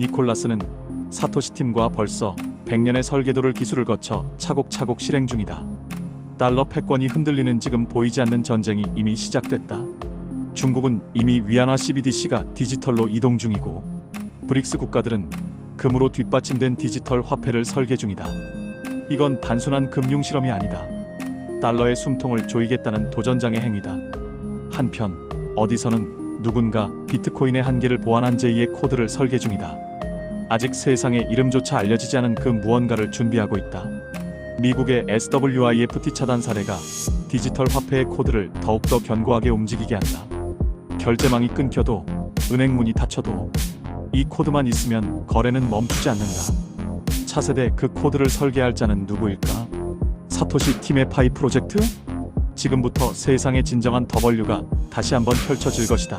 니콜라스는 사토시 팀과 벌써 100년의 설계도를 기술을 거쳐 차곡차곡 실행 중이다. 달러 패권이 흔들리는 지금 보이지 않는 전쟁이 이미 시작됐다. 중국은 이미 위안화 CBDC가 디지털로 이동 중이고 브릭스 국가들은 금으로 뒷받침된 디지털 화폐를 설계 중이다. 이건 단순한 금융 실험이 아니다. 달러의 숨통을 조이겠다는 도전장의 행위다. 한편 어디서는 누군가 비트코인의 한계를 보완한 제2의 코드를 설계 중이다. 아직 세상에 이름조차 알려지지 않은 그 무언가를 준비하고 있다. 미국의 SWIFT 차단 사례가 디지털 화폐의 코드를 더욱더 견고하게 움직이게 한다. 결제망이 끊겨도 은행 문이 닫혀도 이 코드만 있으면 거래는 멈추지 않는다. 차세대 그 코드를 설계할 자는 누구일까? 사토시 팀의 파이 프로젝트? 지금부터 세상의 진정한 더블유가 다시 한번 펼쳐질 것이다.